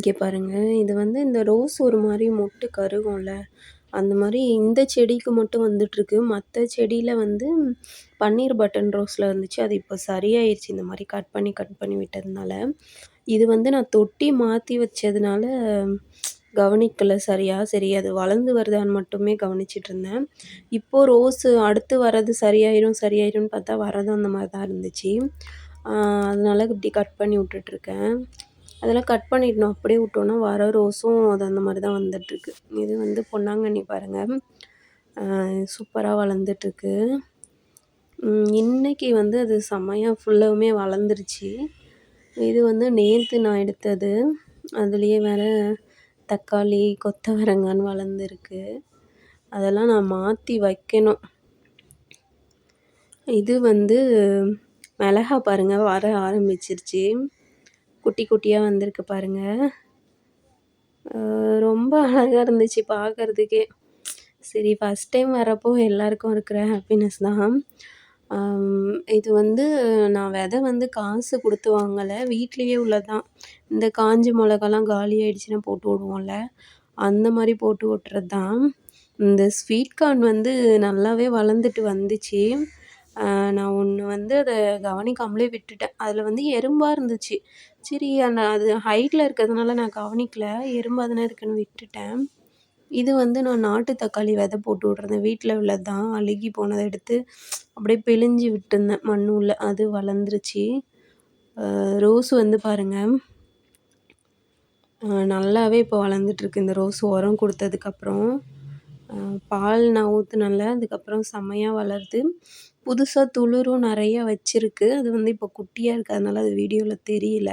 இங்கே பாருங்கள் இது வந்து இந்த ரோஸ் ஒரு மாதிரி மொட்டு கருகும்ல, அந்த மாதிரி இந்த செடிக்கு மட்டும் வந்துட்டுருக்கு. மற்ற செடியில் வந்து பன்னீர் பட்டன் ரோஸில் இருந்துச்சு. அது இப்போ சரியாயிருச்சு. இந்த மாதிரி கட் பண்ணி, கட் பண்ணி விட்டதுனால. இது வந்து நான் தொட்டி மாற்றி வச்சதுனால கவனிக்கலை சரியாக சரி அது வளர்ந்து வருதான்னு மட்டுமே கவனிச்சிட்டு இருந்தேன் இப்போது ரோஸு அடுத்து வர்றது சரியாயிரும், சரியாயிரும்னு பார்த்தா வர்றது அந்த மாதிரி தான் இருந்துச்சு. அதனால் இப்படி கட் பண்ணி விட்டுட்ருக்கேன் அதெல்லாம் கட் பண்ணிடணும். அப்படியே விட்டோன்னா வர ரோஸும் அது அந்த மாதிரி தான் வந்துட்டுருக்கு. இது வந்து பொன்னாங்கண்ணி பாருங்கள் சூப்பராக வளர்ந்துட்டுருக்கு. இன்றைக்கி இன்னைக்கு வந்து அது செம்மையாக ஃபுல்லாகவுமே வளர்ந்துருச்சு. இது வந்து நேற்று நான் எடுத்தது. அதுலேயே வேறு தக்காளி, கொத்தவரங்கான்னு வளர்ந்துருக்கு. அதெல்லாம் நான் மாற்றி வைக்கணும். இது வந்து மிளகா பாருங்கள் வர ஆரம்பிச்சிருச்சு. குட்டி குட்டியாக வந்திருக்கு பாருங்க. ரொம்ப அழகாக இருந்துச்சு பார்க்கறதுக்கே. சரி ஃபர்ஸ்ட் டைம் வரப்போ எல்லாருக்கும் இருக்கிற ஹாப்பினஸ் தான். இது வந்து நான் விதை வந்து காசு கொடுத்து வாங்கலை வீட்லேயே உள்ளதான் இந்த காஞ்ச மிளகாலாம் காலி ஆயிடுச்சுன்னா போட்டு விடுவோம்ல, அந்த மாதிரி போட்டு விட்டுறது தான். இந்த ஸ்வீட் கார்ன் வந்து நல்லாவே வளர்ந்துட்டு வந்துச்சு. நான் ஒன்று வந்து அதை கவனிக்காமலே விட்டுட்டேன். அதில் வந்து எறும்பாக இருந்துச்சு. சரி அந்த அது ஹைட்டில் இருக்கிறதுனால நான் கவனிக்கல. எறும்பாக தானே இருக்குன்னு விட்டுட்டேன். இது வந்து நான் நாட்டு தக்காளி விதை போட்டு விட்ருந்தேன். வீட்டில் உள்ளது தான். அழுகி போனதை எடுத்து அப்படியே பிழிஞ்சு விட்டுருந்தேன் மண் உள்ள. அது வளர்ந்துருச்சு. ரோஸ் வந்து பாருங்கள் நல்லாவே இப்போ வளர்ந்துட்டுருக்கு. இந்த ரோஸ் உரம் கொடுத்ததுக்கப்புறம் பால் நான் ஊத்துனேன்ல, அதுக்கப்புறம் செம்மையாக வளருது. புதுசாக துளிரும் நிறைய வச்சிருக்கு. அது வந்து இப்போ குட்டியாக இருக்கிறதுனால அது வீடியோவில் தெரியல.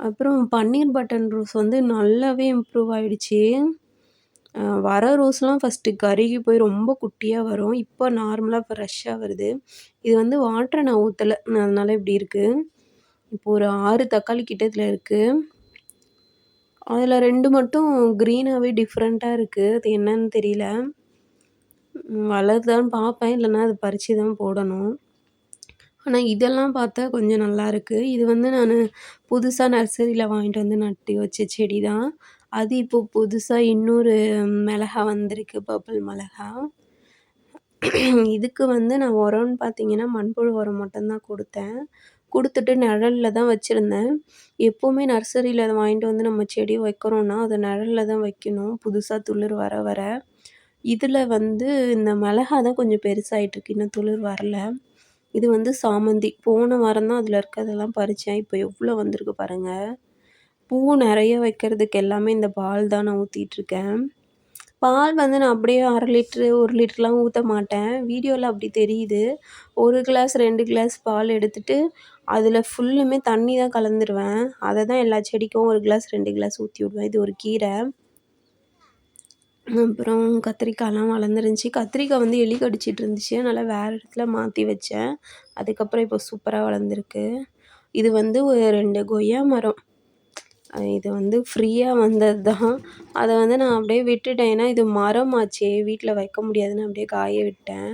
அப்புறம் பன்னீர் பட்டன் ரோஸ் வந்து நல்லாவே இம்ப்ரூவ் ஆகிடுச்சி வர ரோஸ்லாம் ஃபர்ஸ்ட்டு கருகி போய் ரொம்ப குட்டியாக வரும். இப்போ நார்மலாக ஃப்ரெஷ்ஷா வருது. இது வந்து வாட்டரை நான் ஊற்றலை அதனால் இப்படி இருக்குது இப்போ ஒரு ஆறு தக்காளி கிட்ட இதில இருக்கு. அதில 2 மட்டும் க்ரீனாகவே டிஃப்ரெண்ட்டாக இருக்குது அது என்னன்னு தெரியல. வளருதான்னு பார்ப்பேன். இல்லைன்னா அது பறித்து தான் போடணும். ஆனால் இதெல்லாம் பார்த்தா கொஞ்சம் நல்லாருக்கு. இது வந்து நான் புதுசாக நர்சரியில் வாங்கிட்டு வந்து நட்டு வச்ச செடி தான். அது இப்போ புதுசாக இன்னொரு மிளகா வந்திருக்கு. பர்பிள் மிளகா. இதுக்கு வந்து நான் உரம்னு பார்த்தீங்கன்னா, மண்புழு உரம் மட்டும்தான் கொடுத்தேன் கொடுத்துட்டு நிழலில் தான் வச்சுருந்தேன் எப்போவுமே நர்சரியில் அதை வாங்கிட்டு வந்து நம்ம செடி வைக்கிறோன்னா அதை நிழலில் தான் வைக்கணும். புதுசாக துளிர் வர வர. இதில் வந்து இந்த மிளகா தான் கொஞ்சம் பெருசாகிட்ருக்கு இன்னும் துளிர் வரல. இது வந்து சாமந்தி. போன வாரம் தான் அதில் இருக்கிறதெல்லாம் பறிச்சேன். இப்போ எவ்வளோ வந்திருக்கு பாருங்கள் பூ நிறைய வைக்கிறதுக்கு எல்லாமே இந்த பால் தான் நான் ஊற்றிட்டுருக்கேன் பால் வந்து நான் அப்படியே 1/2 லிட்டரு, 1 லிட்டர்லாம் ஊற்ற மாட்டேன். வீடியோவில் அப்படி தெரியுது. ஒரு கிளாஸ், ரெண்டு கிளாஸ் பால் எடுத்துட்டு, அதில் ஃபுல்லுமே தண்ணி தான் கலந்துருவேன். அதை தான் எல்லா செடிக்கும் ஒரு கிளாஸ், ரெண்டு கிளாஸ் ஊற்றி விடுவேன். இது ஒரு கீரை. அப்புறம் கத்திரிக்காய்லாம் வளர்ந்துருந்துச்சி கத்திரிக்காய் வந்து எலி கடிச்சிட்டு இருந்துச்சு. அதனால் வேறு இடத்துல மாற்றி வச்சேன். அதுக்கப்புறம் இப்போ சூப்பராக வளர்ந்துருக்கு. இது வந்து ஒரு ரெண்டு கொய்யா மரம். இது வந்து ஃப்ரீயாக வந்தது தான். அதை வந்து நான் அப்படியே விட்டுட்டேன். ஏன்னா இது மரமாச்சே! வீட்டில் வைக்க முடியாதுன்னு அப்படியே காய விட்டேன்.